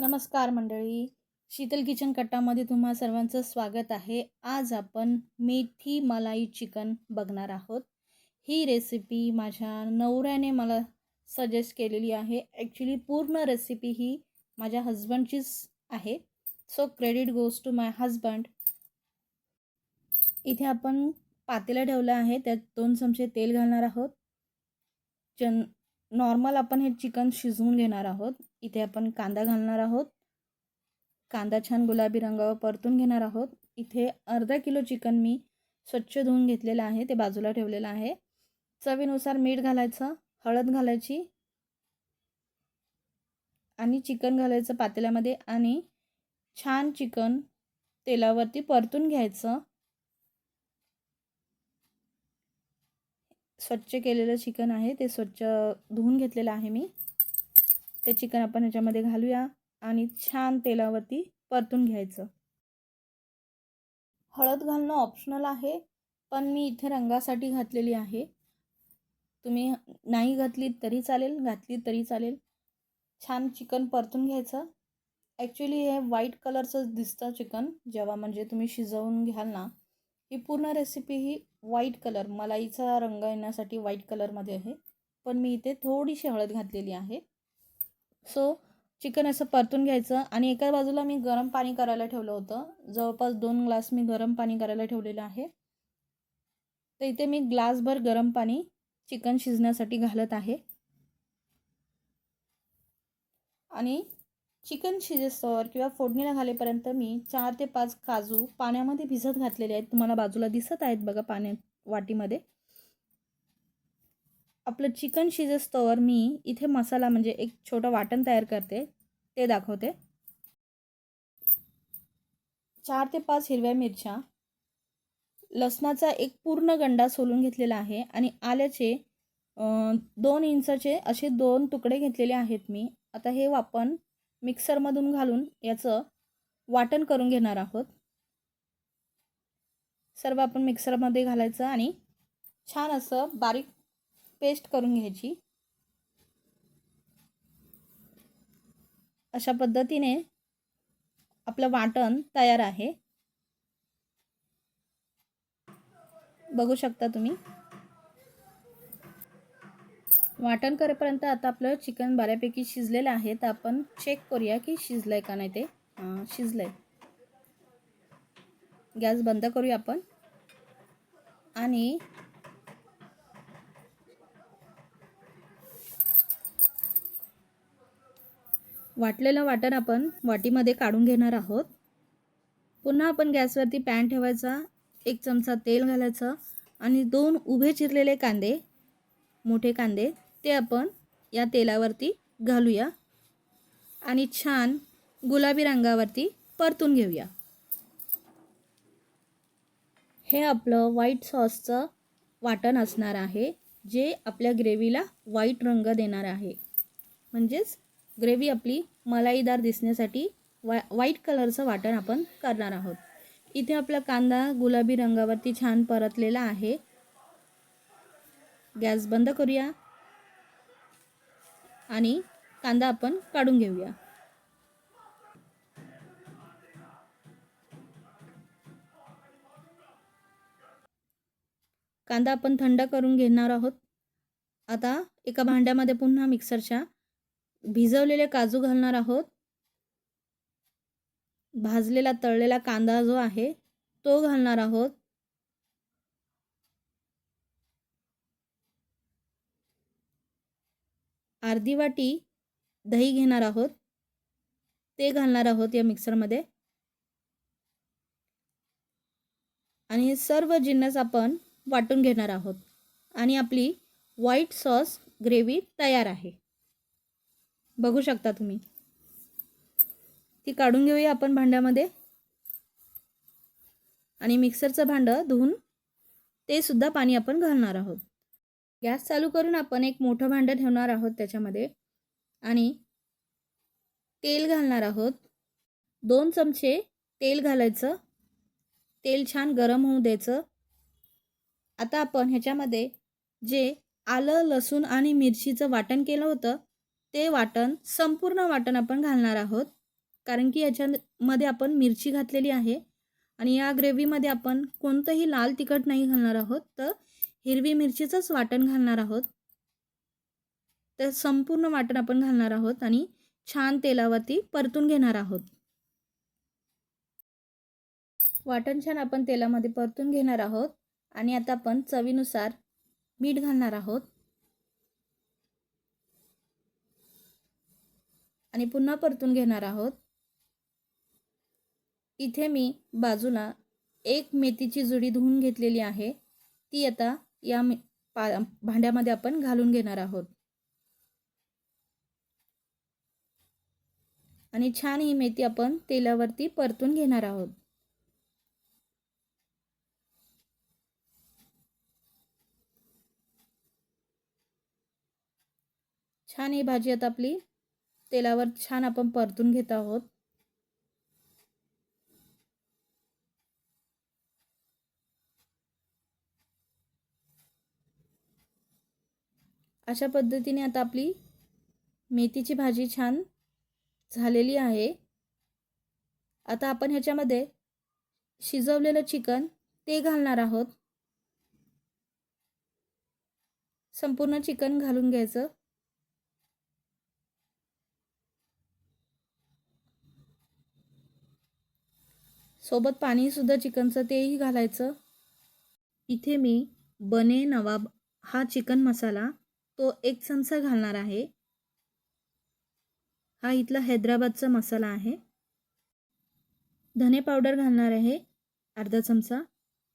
नमस्कार मंडळी. शीतल किचन कट्टामध्ये तुम्हा सर्वांचं स्वागत आहे. आज आपण मेथी मलाई चिकन बघणार आहोत. ही रेसिपी माझ्या नवऱ्याने मला सजेस्ट केलेली आहे. ॲक्च्युली पूर्ण रेसिपी ही माझ्या हजबंडचीच आहे. So credit goes to my husband इथे आपण पातेला ठेवलं आहे. त्यात दोन चमचे तेल घालणार आहोत. चन नॉर्मल आपण हे चिकन शिजवून घेणार आहोत. इथे आपण कांदा घालणार आहोत. कांदा छान गुलाबी रंगावर परतून घेणार आहोत. इथे अर्धा किलो चिकन मी स्वच्छ धुवून घेतलेलं आहे. ते बाजूला ठेवलेलं आहे. चवीनुसार मीठ घालायचं हळद घालायची आणि चिकन घालायचं पातेल्यामध्ये आणि छान चिकन तेलावरती परतून घ्यायचं. स्वच्छ केलेलं चिकन आहे. ते स्वच्छ धुवून घेतलेलं आहे मी. ते चिकन आपण ह्याच्यामध्ये घालूया आणि छान तेलावरती परतून घ्यायचं. हळद घालणं ऑप्शनल आहे पण मी इथे रंगासाठी घातलेली आहे. तुम्ही नाही घातली तरी चालेल घातली तरी चालेल. छान चिकन परतून घ्यायचं. ॲक्च्युली हे व्हाईट कलरचंच दिसतं चिकन जेव्हा म्हणजे तुम्ही शिजवून घ्याल ना ही पूर्ण रेसिपी ही व्हाईट कलर मलाईचा रंग येण्यासाठी व्हाईट कलरमध्ये आहे. पण मी इथे थोडीशी हळद घातलेली आहे. सो चिकन असं परतून घ्यायचं आणि एका बाजूला मी गरम पाणी करायला ठेवलं होतं. जवळपास दोन ग्लास मी गरम पाणी करायला ठेवलेलं आहे. तर इथे मी ग्लासभर गरम पाणी चिकन शिजण्यासाठी घालत आहे. आणि चिकन शिजेस्तवर किंवा फोडणीला घालेपर्यंत मी चार ते पाच काजू पाण्यामध्ये भिजत घातलेले आहेत. तुम्हाला बाजूला दिसत आहेत बघा पाण्यात वाटीमध्ये. आपलं चिकन शिजस्तोवर मी इथे मसाला म्हणजे एक छोटं वाटण तयार करते ते दाखवते. चार ते पाच हिरव्या मिरच्या लसणाचा एक पूर्ण गंडा सोलून घेतलेला आहे आणि आल्याचे दोन इंचाचे असे दोन तुकडे घेतलेले आहेत मी. आता हे आपण मिक्सरमधून घालून याचं वाटण करून घेणार आहोत. सर्व आपण मिक्सरमध्ये घालायचं आणि छान असं बारीक पेस्ट करून घ्यायची. अशा पद्धतीने आपलं वाटण तयार आहे. बघू शकता तुम्ही. वाटण करेपर्यंत आता आपलं चिकन बऱ्यापैकी शिजलेलं आहे. तर आपण चेक करूया की शिजलं आहे का नाही ते. शिजलं आहे गॅस बंद करूया आपण. आणि वाटलेलं वाटण आपण वाटीमध्ये काढून घेणार आहोत. पुन्हा आपण गॅसवरती पॅन ठेवायचा एक चमचा तेल घालायचं आणि दोन उभे चिरलेले कांदे मोठे कांदे ते आपण या तेलावरती घालूया आणि छान गुलाबी रंगावरती परतून घेऊया. हे आपलं व्हाईट सॉसचं वाटण असणार आहे जे आपल्या ग्रेव्हीला व्हाईट रंग देणार आहे. म्हणजेच ग्रेव्ही आपली मलाईदार दिसण्यासाठी वा व्हाईट कलरचं वाटण आपण करणार आहोत. इथे आपला कांदा गुलाबी रंगावरती छान परतलेला आहे. गॅस बंद करूया. आणि कांदा आपण काढून घेऊया. कांदा आपण थंड करून घेणार आहोत. आता एका भांड्यामध्ये पुन्हा मिक्सरच्या भिजवलेले काजू घालणार आहोत. भाजलेला तळलेला कांदा जो आहे तो घालणार आहोत. अर्धी वाटी दही घेणार आहोत. ते घालणार आहोत या मिक्सरमध्ये. आणि हे सर्व जिन्नस आपण वाटून घेणार आहोत. आणि आपली व्हाईट सॉस ग्रेव्ही तयार आहे. बघू शकता तुम्ही. ती काढून घेऊया आपण भांड्यामध्ये. आणि मिक्सरचं भांडं धुवून ते सुद्धा पाणी आपण घालणार आहोत. गॅस चालू करून आपण एक मोठं भांडं ठेवणार आहोत त्याच्यामध्ये. आणि तेल घालणार आहोत. दोन चमचे तेल घालायचं. तेल छान गरम होऊ द्यायचं. आता आपण ह्याच्यामध्ये जे आलं लसूण आणि मिरचीचं वाटण केलं होतं ते वाटण संपूर्ण वाटण आपण घालणार आहोत. कारण की याच्यामध्ये आपण मिरची घातलेली आहे. आणि या ग्रेव्हीमध्ये आपण कोणतंही लाल तिखट नाही घालणार आहोत. तर हिरवी मिरचीचंच वाटण घालणार आहोत. तर संपूर्ण वाटण आपण घालणार आहोत आणि छान तेलावरती परतून घेणार आहोत. वाटण छान आपण तेलामध्ये परतून घेणार आहोत. आणि आता आपण चवीनुसार मीठ घालणार आहोत. आणि पुन्हा परतून घेणार आहोत. इथे मी बाजूला एक मेथीची जुडी धुवून घेतलेली आहे. ती आता या मे पा भांड्यामध्ये आपण घालून घेणार आहोत. आणि छान ही मेथी आपण तेलावरती परतून घेणार आहोत. छान ही भाजी आता आपली तेलावर छान आपण परतून घेत आहोत. अशा पद्धतीने आता आपली मेथीची भाजी छान झालेली आहे. आता आपण ह्याच्यामध्ये शिजवलेलं चिकन ते घालणार आहोत. संपूर्ण चिकन घालून घ्यायचं. सोबत पाणीसुद्धा चिकनचं तेही घालायचं. इथे मी बने नवाब हा चिकन मसाला तो एक चमचा घालणार आहे. हा इथला हैदराबादचा मसाला आहे. धने पावडर घालणार आहे अर्धा चमचा.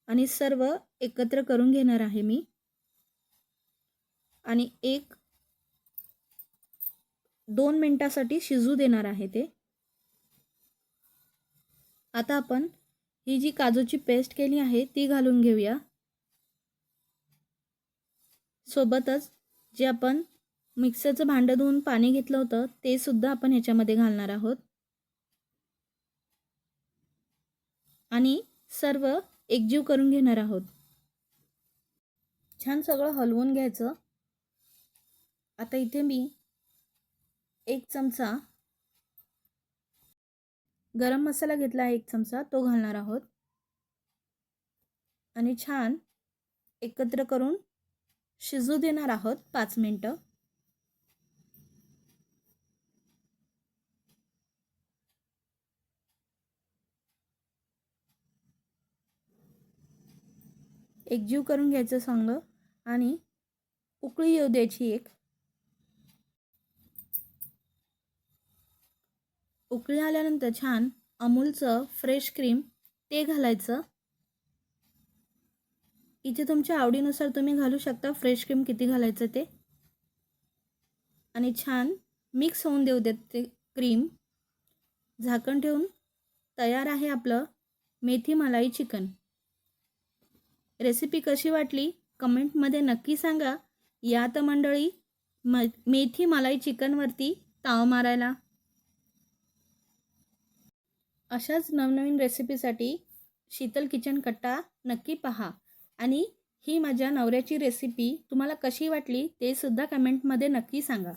आणि सर्व एकत्र करून घेणार आहे मी. आणि एक दोन मिनटासाठी शिजू देणार आहे ते. आता आपण ही जी काजूची पेस्ट केली आहे ती घालून घेऊया. सोबतच जे आपण मिक्सरचं भांडं धुवून पाणी घेतलं होतं ते सुद्धा आपण ह्याच्यामध्ये घालणार आहोत. आणि सर्व एकजीव करून घेणार आहोत. छान सगळं हलवून घ्यायचं. आता इथे मी एक चमचा गरम मसाला घेतला आहे एक चमचा तो घालणार आहोत. आणि छान एकत्र करून शिजू देणार आहोत पाच मिनटं. एकजीव करून घ्यायचं चांगलं आणि उकळी येऊ द्यायची एक. उकळी आल्यानंतर छान अमूलचं फ्रेश क्रीम ते घालायचं. इथे तुमच्या आवडीनुसार तुम्ही घालू शकता फ्रेश क्रीम किती घालायचं ते. आणि छान मिक्स होऊन देऊ देत ते क्रीम झाकण ठेवून तयार आहे आपलं मेथी मलाई चिकन. रेसिपी कशी वाटली? कमेंटमध्ये नक्की सांगा. या तर मंडळी म मेथी मलाई चिकनवरती ताव मारायला. अशाच नवनवीन रेसिपीसाठी शीतल किचन कट्टा नक्की पहा. आणि ही माझ्या नवऱ्याची रेसिपी तुम्हाला कशी वाटली ते सुद्धा कमेंटमध्ये नक्की सांगा.